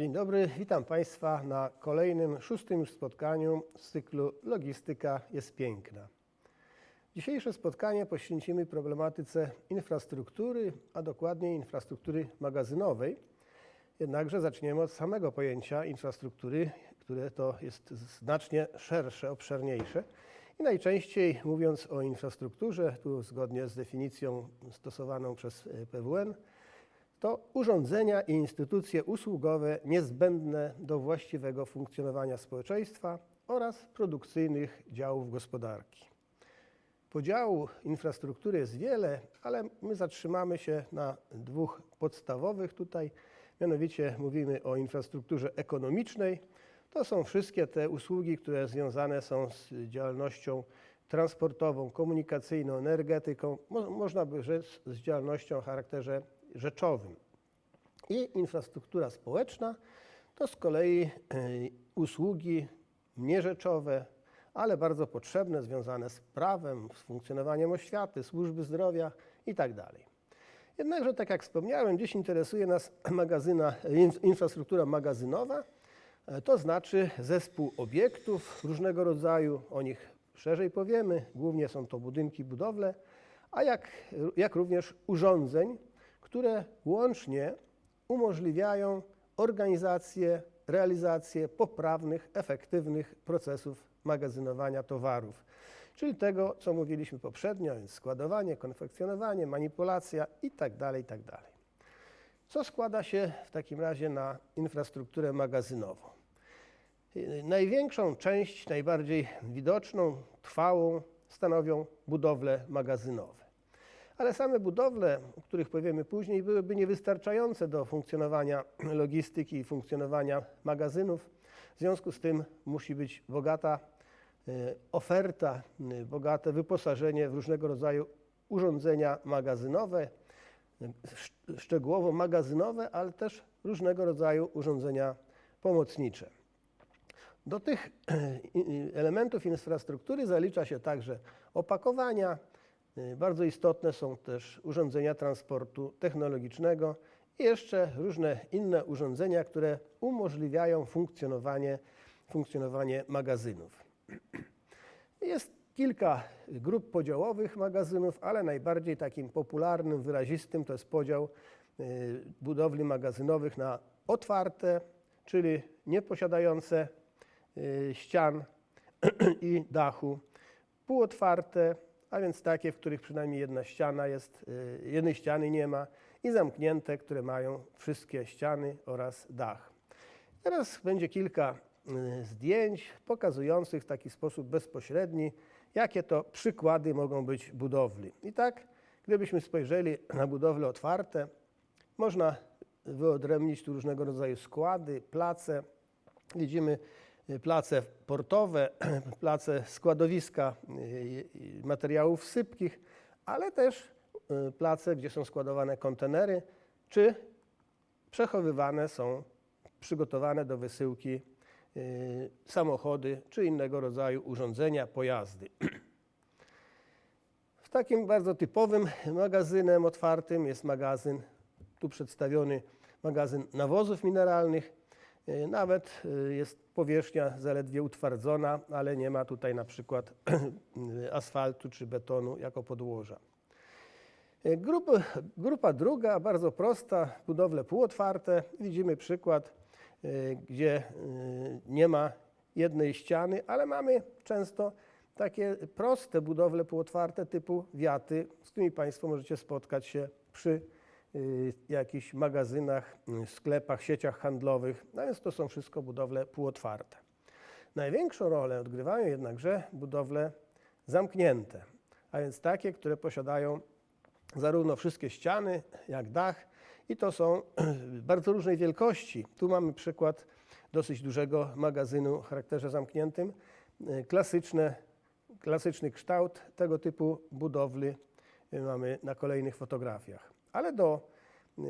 Dzień dobry, witam Państwa na kolejnym, szóstym już spotkaniu z cyklu Logistyka jest piękna. Dzisiejsze spotkanie poświęcimy problematyce infrastruktury, a dokładniej infrastruktury magazynowej. Jednakże zaczniemy od samego pojęcia infrastruktury, które to jest znacznie szersze, obszerniejsze. I najczęściej mówiąc o infrastrukturze, tu zgodnie z definicją stosowaną przez PWN, to urządzenia i instytucje usługowe niezbędne do właściwego funkcjonowania społeczeństwa oraz produkcyjnych działów gospodarki. Podziału infrastruktury jest wiele, ale my zatrzymamy się na dwóch podstawowych tutaj. Mianowicie mówimy o infrastrukturze ekonomicznej. To są wszystkie te usługi, które związane są z działalnością transportową, komunikacyjną, energetyką, mo można by rzec z działalnością o charakterze rzeczowym. I infrastruktura społeczna to z kolei e, usługi nierzeczowe, ale bardzo potrzebne, związane z prawem, z funkcjonowaniem oświaty, służby zdrowia itd. Jednakże, tak jak wspomniałem, dziś interesuje nas magazyna, infrastruktura magazynowa, e, to znaczy zespół obiektów różnego rodzaju, o nich szerzej powiemy, głównie są to budynki, budowle, a jak, jak również urządzeń, które łącznie umożliwiają organizację, realizację poprawnych, efektywnych procesów magazynowania towarów. Czyli tego, co mówiliśmy poprzednio, więc składowanie, konfekcjonowanie, manipulacja itd. Tak itd. Tak co składa się w takim razie na infrastrukturę magazynową? Największą część, najbardziej widoczną, trwałą stanowią budowle magazynowe ale same budowle, o których powiemy później, byłyby niewystarczające do funkcjonowania logistyki i funkcjonowania magazynów. W związku z tym musi być bogata e, oferta, e, bogate wyposażenie w różnego rodzaju urządzenia magazynowe, szczegółowo magazynowe, ale też różnego rodzaju urządzenia pomocnicze. Do tych elementów infrastruktury zalicza się także opakowania, bardzo istotne są też urządzenia transportu technologicznego i jeszcze różne inne urządzenia, które umożliwiają funkcjonowanie, funkcjonowanie magazynów. Jest kilka grup podziałowych magazynów, ale najbardziej takim popularnym, wyrazistym to jest podział y, budowli magazynowych na otwarte, czyli nieposiadające y, ścian i dachu, półotwarte, a więc takie, w których przynajmniej jedna ściana jest, y, jednej ściany nie ma i zamknięte, które mają wszystkie ściany oraz dach. Teraz będzie kilka y, zdjęć pokazujących w taki sposób bezpośredni, jakie to przykłady mogą być budowli. I tak, gdybyśmy spojrzeli na budowle otwarte, można wyodrębnić tu różnego rodzaju składy, place. Widzimy place portowe, place składowiska y, y, materiałów sypkich, ale też y, place, gdzie są składowane kontenery, czy przechowywane są, przygotowane do wysyłki samochody czy innego rodzaju urządzenia, pojazdy. W takim bardzo typowym magazynem otwartym jest magazyn, tu przedstawiony magazyn nawozów mineralnych, nawet e, jest powierzchnia zaledwie utwardzona, ale nie ma tutaj na przykład asfaltu czy betonu jako podłoża. E, grupa, grupa druga, bardzo prosta, budowle półotwarte. Widzimy przykład, gdzie nie ma jednej ściany, ale mamy często takie proste budowle półotwarte typu wiaty, z którymi Państwo możecie spotkać się przy jakichś magazynach, y, sklepach, sieciach handlowych, no więc to są wszystko budowle półotwarte. Największą rolę odgrywają jednakże budowle zamknięte, a więc takie, które posiadają zarówno wszystkie ściany, jak dach i to są bardzo różnej wielkości. Tu mamy przykład dosyć dużego magazynu o charakterze zamkniętym. Y, klasyczne, klasyczny kształt tego typu budowli mamy na kolejnych fotografiach. Ale do y,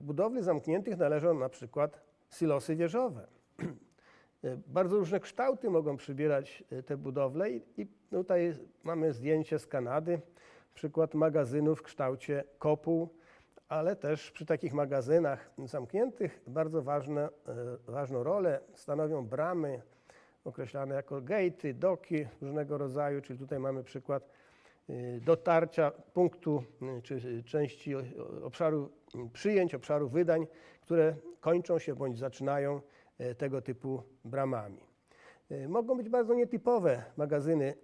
budowli zamkniętych należą na przykład silosy wieżowe. Y, bardzo różne kształty mogą przybierać y, te budowle i, tutaj mamy zdjęcie z Kanady, przykład magazynu w kształcie kopuł, ale też przy takich magazynach zamkniętych bardzo ważne, ważną rolę stanowią bramy określane jako gate'y, doki różnego rodzaju, czyli tutaj mamy przykład dotarcia punktu y, czy części o- obszaru y, przyjęć, obszaru wydań, które kończą się bądź zaczynają tego typu bramami. Mogą być bardzo nietypowe magazyny.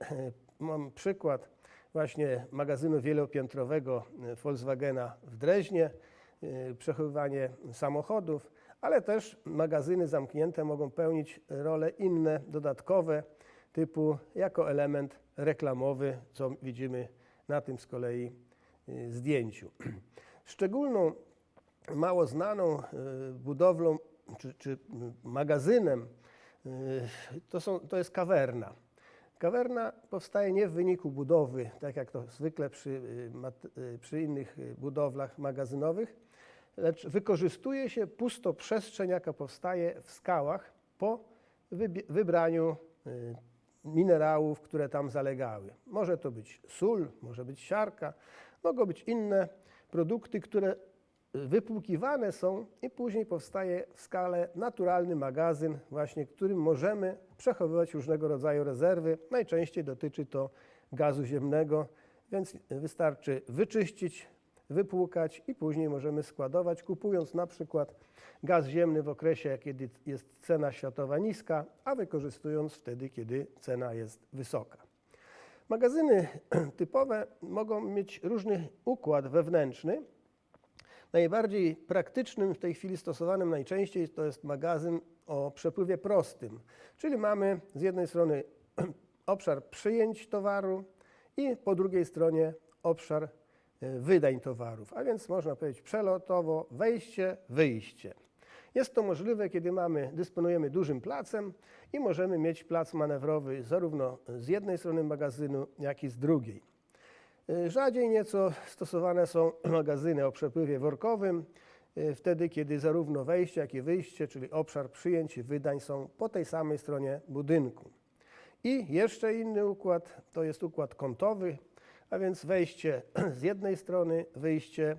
Mam przykład właśnie magazynu wielopiętrowego Volkswagena w Dreźnie, przechowywanie samochodów, ale też magazyny zamknięte mogą pełnić role inne, dodatkowe, typu jako element reklamowy, co widzimy na tym z kolei y, zdjęciu. Szczególną, mało znaną y, budowlą czy, czy y, magazynem to, są, to jest kawerna. Kawerna powstaje nie w wyniku budowy, tak jak to zwykle przy, przy innych budowlach magazynowych, lecz wykorzystuje się pustoprzestrzeń, jaka powstaje w skałach po wybraniu minerałów, które tam zalegały. Może to być sól, może być siarka, mogą być inne produkty, które wypłukiwane są i później powstaje w skale naturalny magazyn, właśnie którym możemy przechowywać różnego rodzaju rezerwy. Najczęściej dotyczy to gazu ziemnego, więc wystarczy wyczyścić, wypłukać i później możemy składować, kupując na przykład gaz ziemny w okresie, kiedy jest cena światowa niska, a wykorzystując wtedy, kiedy cena jest wysoka. Magazyny typowe mogą mieć różny układ wewnętrzny. Najbardziej praktycznym w tej chwili stosowanym najczęściej to jest magazyn o przepływie prostym, czyli mamy z jednej strony obszar przyjęć towaru i po drugiej stronie obszar wydań towarów, a więc można powiedzieć przelotowo wejście, wyjście. Jest to możliwe, kiedy mamy, dysponujemy dużym placem i możemy mieć plac manewrowy zarówno z jednej strony magazynu, jak i z drugiej. Y, Rzadziej nieco stosowane są magazyny o przepływie workowym, y, wtedy kiedy zarówno wejście, jak i wyjście, czyli obszar przyjęć i wydań są po tej samej stronie budynku. I jeszcze inny układ to jest układ kątowy, a więc wejście z jednej strony, wyjście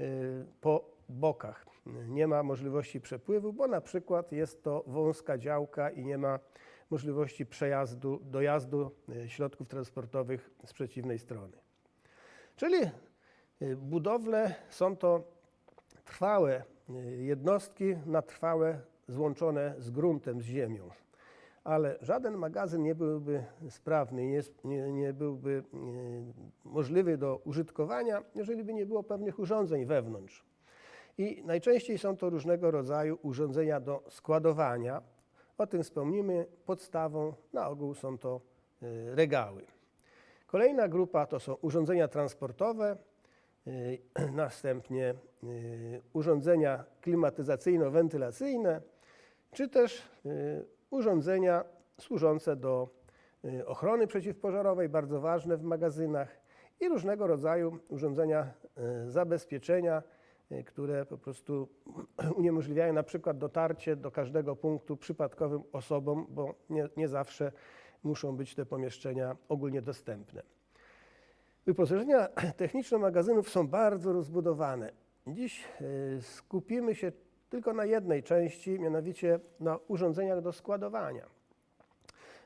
y, po bokach. Nie ma możliwości przepływu, bo na przykład jest to wąska działka i nie ma możliwości przejazdu, dojazdu y, środków transportowych z przeciwnej strony. Czyli y, budowle są to trwałe jednostki na trwałe złączone z gruntem, z ziemią. Ale żaden magazyn nie byłby sprawny, nie, nie, nie byłby y, możliwy do użytkowania, jeżeli by nie było pewnych urządzeń wewnątrz. I najczęściej są to różnego rodzaju urządzenia do składowania. O tym wspomnimy. Podstawą na ogół są to y, regały. Kolejna grupa to są urządzenia transportowe, y, następnie y, urządzenia klimatyzacyjno-wentylacyjne, czy też urządzenia służące do y, ochrony przeciwpożarowej, bardzo ważne w magazynach i różnego rodzaju urządzenia y, zabezpieczenia, y, które po prostu uniemożliwiają na przykład dotarcie do każdego punktu przypadkowym osobom, bo nie, nie zawsze muszą być te pomieszczenia ogólnie dostępne. Wyposażenia techniczne magazynów są bardzo rozbudowane. Dziś skupimy się tylko na jednej części, mianowicie na urządzeniach do składowania.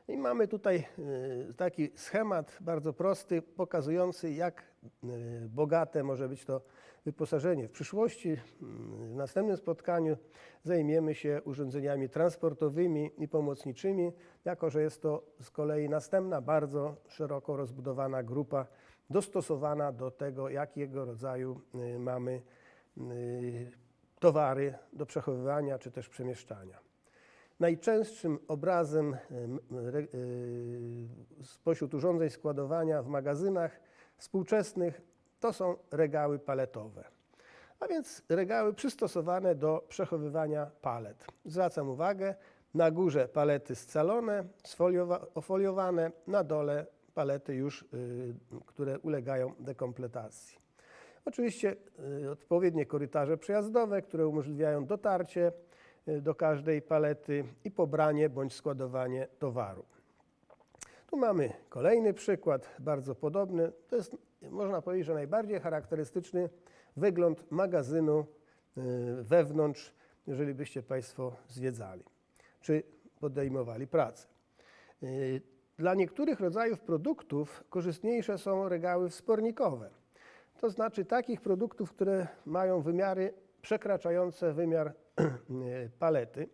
I mamy tutaj y, taki schemat bardzo prosty, pokazujący, jak y, bogate może być to wyposażenie. W przyszłości, mm, w następnym spotkaniu, zajmiemy się urządzeniami transportowymi i pomocniczymi, jako że jest to z kolei następna bardzo szeroko rozbudowana grupa, dostosowana do tego, jakiego rodzaju y, mamy y, towary do przechowywania czy też przemieszczania. Najczęstszym obrazem y, spośród urządzeń składowania w magazynach współczesnych to są regały paletowe. A więc regały przystosowane do przechowywania palet. Zwracam uwagę, na górze palety scalone, ofoliowane, na dole palety już, y, które ulegają dekompletacji. Oczywiście y, odpowiednie korytarze przejazdowe, które umożliwiają dotarcie y, do każdej palety i pobranie bądź składowanie towaru. Tu mamy kolejny przykład, bardzo podobny. To jest, można powiedzieć, że najbardziej charakterystyczny wygląd magazynu y, wewnątrz, jeżeli byście Państwo zwiedzali czy podejmowali pracę. Dla niektórych rodzajów produktów korzystniejsze są regały wspornikowe. To znaczy takich produktów, które mają wymiary przekraczające wymiar y, palety.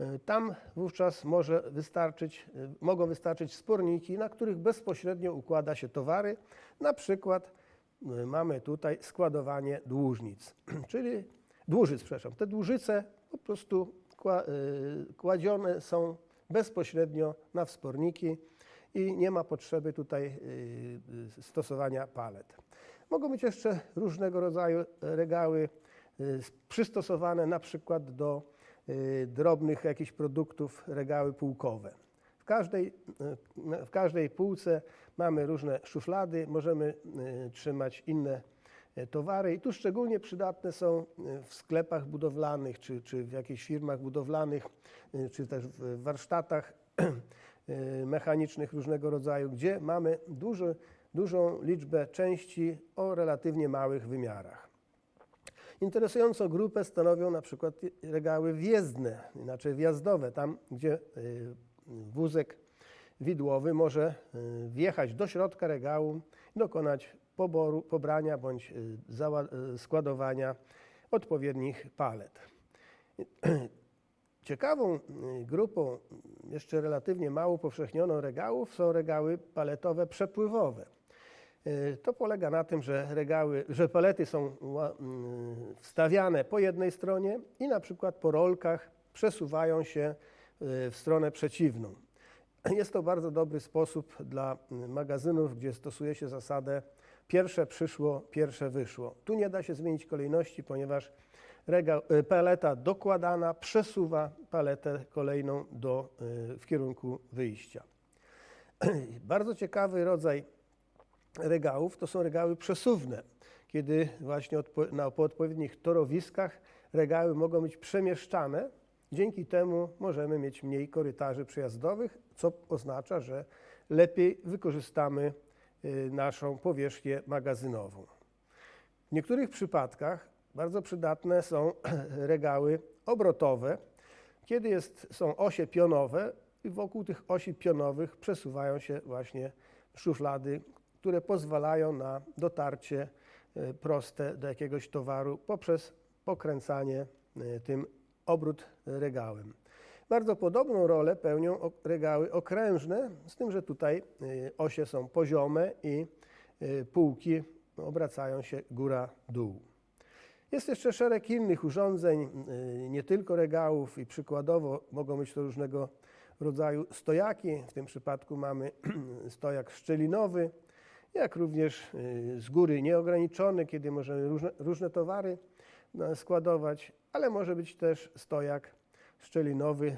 Y, Tam wówczas może wystarczyć, y, mogą wystarczyć sporniki, na których bezpośrednio układa się towary. Na przykład mamy tutaj składowanie dłużnic, czyli dłużyc, przepraszam. Te dłużyce po prostu kła- kładzione są bezpośrednio na wsporniki i nie ma potrzeby tutaj y, y, stosowania palet. Mogą być jeszcze różnego rodzaju regały y, przystosowane na przykład do drobnych jakichś produktów, regały półkowe. W każdej, w każdej półce mamy różne szuflady, możemy trzymać inne y, towary i tu szczególnie przydatne są w sklepach budowlanych, czy, czy w jakichś firmach budowlanych, czy też w warsztatach mechanicznych różnego rodzaju, gdzie mamy duży, dużą liczbę części o relatywnie małych wymiarach. Interesującą grupę stanowią na przykład regały wjezdne, inaczej wjazdowe, tam gdzie y, wózek widłowy może y, wjechać do środka regału, dokonać poboru, pobrania bądź y, y, składowania odpowiednich palet. Ciekawą y, grupą, y, jeszcze relatywnie mało upowszechnioną regałów są regały paletowe przepływowe. Y, To polega na tym, że regały, że palety są mm, wstawiane po jednej stronie i na przykład po rolkach przesuwają się y, w stronę przeciwną. Jest to bardzo dobry sposób dla magazynów, gdzie stosuje się zasadę pierwsze przyszło, pierwsze wyszło. Tu nie da się zmienić kolejności, ponieważ regał, y, paleta dokładana przesuwa paletę kolejną do, y, w kierunku wyjścia. Bardzo ciekawy rodzaj regałów to są regały przesuwne, kiedy właśnie na, po odpowiednich torowiskach regały mogą być przemieszczane. Dzięki temu możemy mieć mniej korytarzy przejazdowych, co oznacza, że lepiej wykorzystamy y, naszą powierzchnię magazynową. W niektórych przypadkach bardzo przydatne są regały obrotowe, kiedy jest, są osie pionowe i wokół tych osi pionowych przesuwają się właśnie szuflady, które pozwalają na dotarcie e, proste do jakiegoś towaru poprzez pokręcanie e, tym obrót regałem. Bardzo podobną rolę pełnią regały okrężne, z tym, że tutaj e, osie są poziome i półki obracają się góra-dół. Jest jeszcze szereg innych urządzeń, y, nie tylko regałów i przykładowo mogą być to różnego rodzaju stojaki. W tym przypadku mamy stojak szczelinowy, jak również y, z góry nieograniczony, kiedy możemy różne, różne towary no, składować, ale może być też stojak szczelinowy,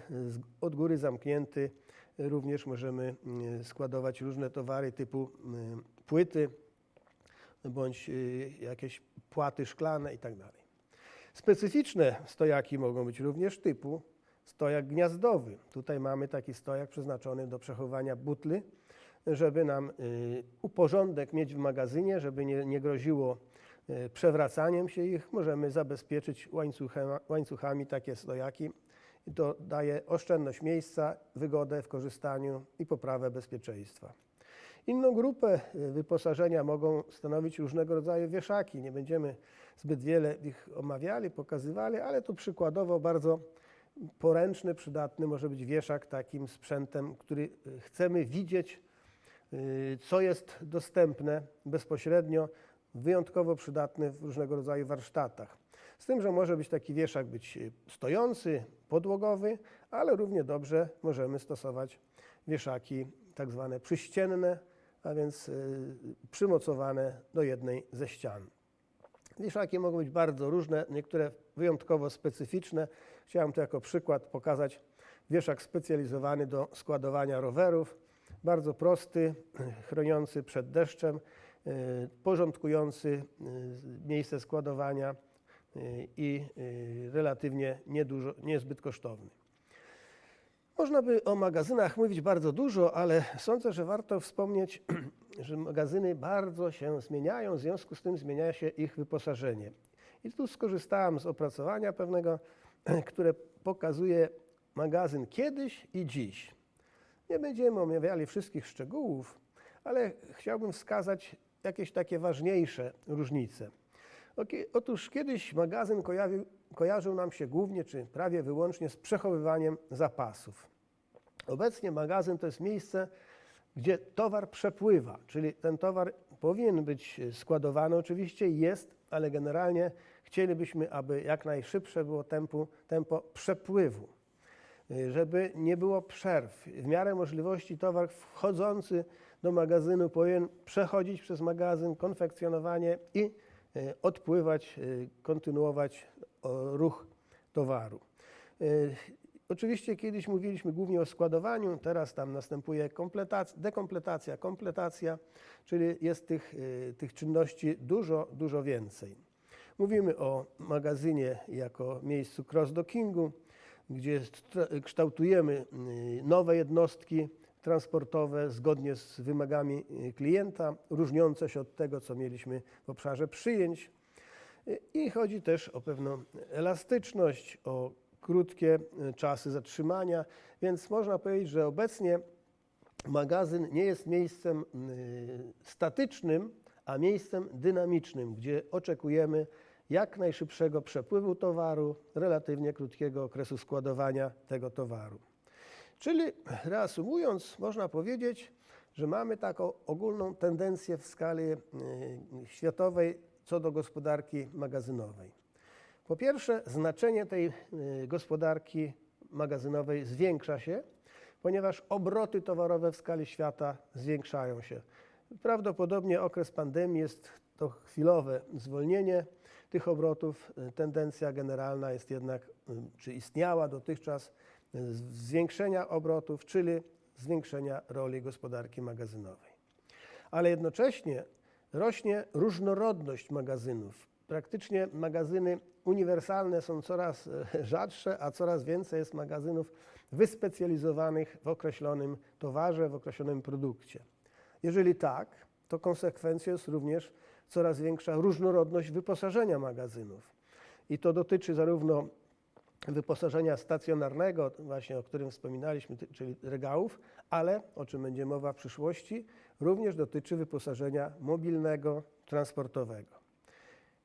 od góry zamknięty. Również możemy y, składować różne towary typu płyty, bądź jakieś płaty szklane itd. Specyficzne stojaki mogą być również typu stojak gniazdowy. Tutaj mamy taki stojak przeznaczony do przechowywania butli, żeby nam y, uporządek mieć w magazynie, żeby nie, nie groziło y, przewracaniem się ich. Możemy zabezpieczyć łańcuchema, łańcuchami takie stojaki. To daje oszczędność miejsca, wygodę w korzystaniu i poprawę bezpieczeństwa. Inną grupę y, wyposażenia mogą stanowić różnego rodzaju wieszaki. Nie będziemy zbyt wiele ich omawiali, pokazywali, ale tu przykładowo bardzo poręczny, przydatny może być wieszak takim sprzętem, który y, chcemy widzieć, y, co jest dostępne bezpośrednio, wyjątkowo przydatny w różnego rodzaju warsztatach. Z tym, że może być taki wieszak być stojący, podłogowy, ale równie dobrze możemy stosować wieszaki tak zwane przyścienne, a więc y, przymocowane do jednej ze ścian. Wieszaki mogą być bardzo różne, niektóre wyjątkowo specyficzne. Chciałem tu jako przykład pokazać wieszak specjalizowany do składowania rowerów. Bardzo prosty, chroniący przed deszczem, y, porządkujący y, miejsce składowania i relatywnie niedużo, niezbyt kosztowny. Można by o magazynach mówić bardzo dużo, ale sądzę, że warto wspomnieć że magazyny bardzo się zmieniają, w związku z tym zmienia się ich wyposażenie. I tu skorzystałem z opracowania pewnego, które pokazuje magazyn kiedyś i dziś. Nie będziemy omawiali wszystkich szczegółów, ale chciałbym wskazać jakieś takie ważniejsze różnice. Otóż kiedyś magazyn kojarzył, kojarzył nam się głównie, czy prawie wyłącznie z przechowywaniem zapasów. Obecnie magazyn to jest miejsce, gdzie towar przepływa, czyli ten towar powinien być składowany oczywiście, jest, ale generalnie chcielibyśmy, aby jak najszybsze było tempo, tempo przepływu, żeby nie było przerw. W miarę możliwości towar wchodzący do magazynu powinien przechodzić przez magazyn, konfekcjonowanie i y, odpływać, y, kontynuować ruch towaru. Y, Oczywiście kiedyś mówiliśmy głównie o składowaniu, teraz tam następuje kompletac- dekompletacja, kompletacja, czyli jest tych, y, tych czynności dużo, dużo więcej. Mówimy o magazynie jako miejscu cross-dockingu, gdzie kształtujemy y, nowe jednostki transportowe zgodnie z wymagami klienta, różniące się od tego, co mieliśmy w obszarze przyjęć. I chodzi też o pewną elastyczność, o krótkie y, czasy zatrzymania, więc można powiedzieć, że obecnie magazyn nie jest miejscem y, statycznym, a miejscem dynamicznym, gdzie oczekujemy jak najszybszego przepływu towaru, relatywnie krótkiego okresu składowania tego towaru. Czyli reasumując, można powiedzieć, że mamy taką ogólną tendencję w skali y, światowej co do gospodarki magazynowej. Po pierwsze, znaczenie tej y, gospodarki magazynowej zwiększa się, ponieważ obroty towarowe w skali świata zwiększają się. Prawdopodobnie okres pandemii jest to chwilowe zwolnienie tych obrotów. Tendencja generalna jest jednak, y, czy istniała dotychczas, y, zwiększenia obrotów, czyli zwiększenia roli gospodarki magazynowej ale jednocześnie rośnie różnorodność magazynów. Praktycznie magazyny uniwersalne są coraz e, rzadsze, a coraz więcej jest magazynów wyspecjalizowanych w określonym towarze, w określonym produkcie. Jeżeli tak, to konsekwencją jest również coraz większa różnorodność wyposażenia magazynów. I to dotyczy zarówno wyposażenia stacjonarnego, właśnie o którym wspominaliśmy, czyli regałów, ale o czym będzie mowa w przyszłości, również dotyczy wyposażenia mobilnego, transportowego.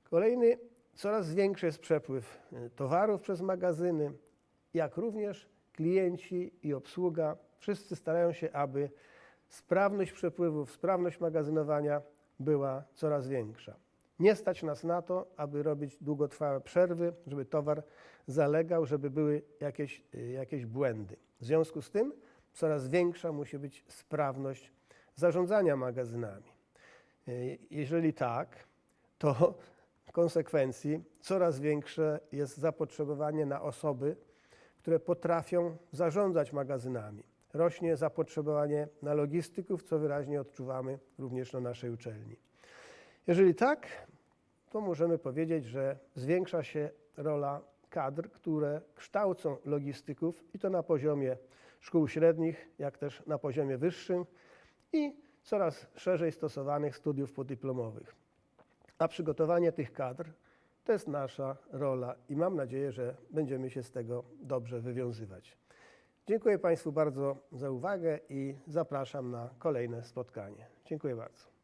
Kolejny, coraz większy jest przepływ y, towarów przez magazyny, jak również klienci i obsługa. Wszyscy starają się, aby sprawność przepływów, sprawność magazynowania była coraz większa. Nie stać nas na to, aby robić długotrwałe przerwy, żeby towar zalegał, żeby były jakieś, y, jakieś błędy. W związku z tym coraz większa musi być sprawność zarządzania magazynami. Y, Jeżeli tak, to w konsekwencji coraz większe jest zapotrzebowanie na osoby, które potrafią zarządzać magazynami. Rośnie zapotrzebowanie na logistyków, co wyraźnie odczuwamy również na naszej uczelni. Jeżeli tak, to możemy powiedzieć, że zwiększa się rola kadr, które kształcą logistyków i to na poziomie szkół średnich, jak też na poziomie wyższym i coraz szerzej stosowanych studiów podyplomowych. A przygotowanie tych kadr to jest nasza rola i mam nadzieję, że będziemy się z tego dobrze wywiązywać. Dziękuję Państwu bardzo za uwagę i zapraszam na kolejne spotkanie. Dziękuję bardzo.